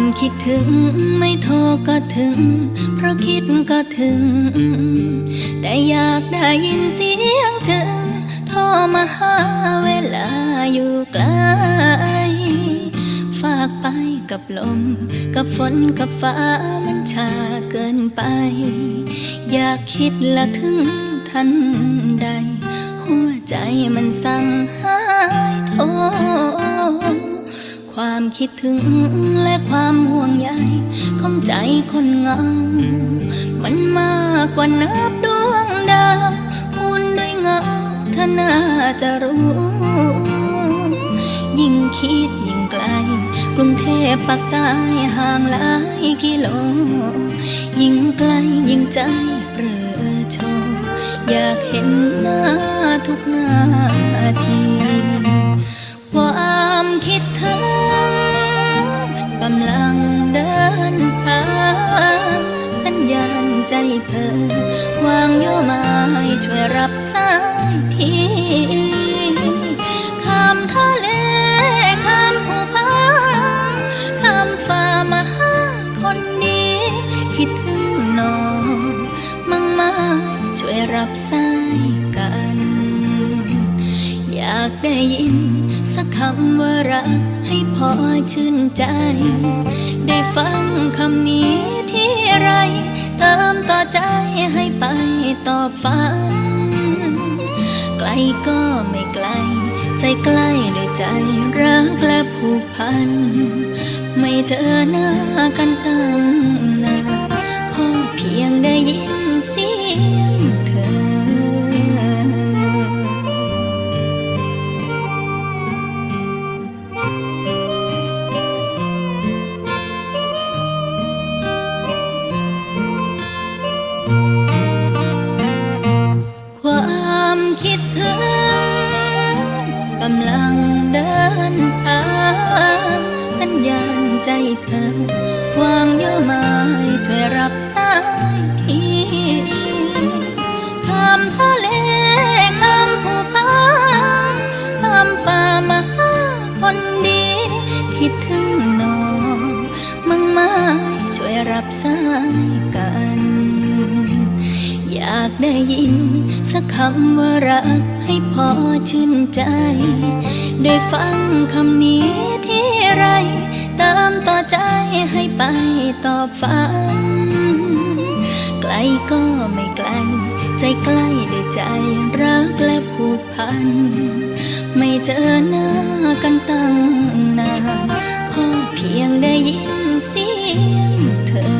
จำคิดถึงไม่โทรก็ถึง เพราะคิดก็ถึง แต่อยากได้ยินเสียงจึง โทรมาหาเวลาอยู่ไกล ฝากไปกับลม กับฝนกับฟ้ามันช้าเกินไป อยากคิดละถึงทันใด หัวใจมันสั่งหายโทร ความคิดถึงและความห่วงใยของใจคนเงา มันมากกว่านับดวงดาวคุณด้วยเงาเธอน่าจะรู้ ยิ่งคิดยิ่งไกล กรุงเทพปักใต้ห่างหลายกิโล ยิ่งไกลยิ่งใจเปรอโชว์อยากเห็นหน้าทุกนา เธอวางโยไม้ช่วยรับสายทีข้ามทะเลข้ามภูผาข้ามฟ้ามาหาคนนี้คิดถึงน้องมั่งมาช่วยรับสายกัน อยากได้ยินสักคำว่ารักให้พอชื่นใจ ได้ฟังคำนี้ที่ไร เติมต่อใจให้ไปต่อฝัน ไกลก็ไม่ไกล ใจใกล้ด้วยใจรักและผูกพัน ไม่เจอหน้ากันตั้งนานขอเพียงได้ยินเสียง เดินทางสัญญาณใจเธอ วางโยไม้ช่วยรับสายทีข้ามทะเลข้ามภูผาข้ามฟ้ามาคนดี คิดถึงน้องมั่งมาช่วยรับสายกันากได้ยิน สักคำว่ารักให้พอชื่นใจ ได้ฟังคำนี้ที่ไร เติมต่อใจให้ไปตอบฝัน ไกลก็ไม่ไกล ใจใกล้ด้วยใจรักและผูกพัน ไม่เจอหน้ากันตั้งนานขอเพียงได้ยินเสียงเธอ